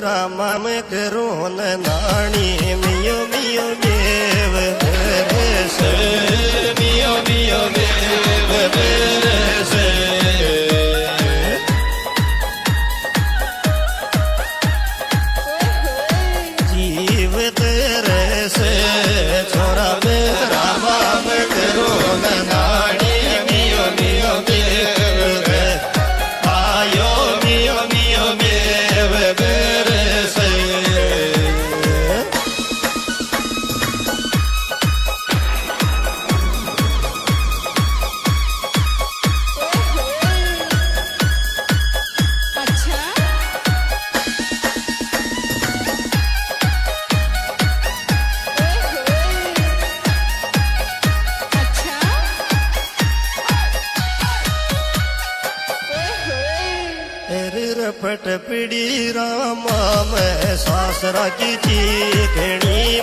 રામા મેં કરું નાણી રફટ પીડી રામા મેં સાસ રાખી હતી ઘણી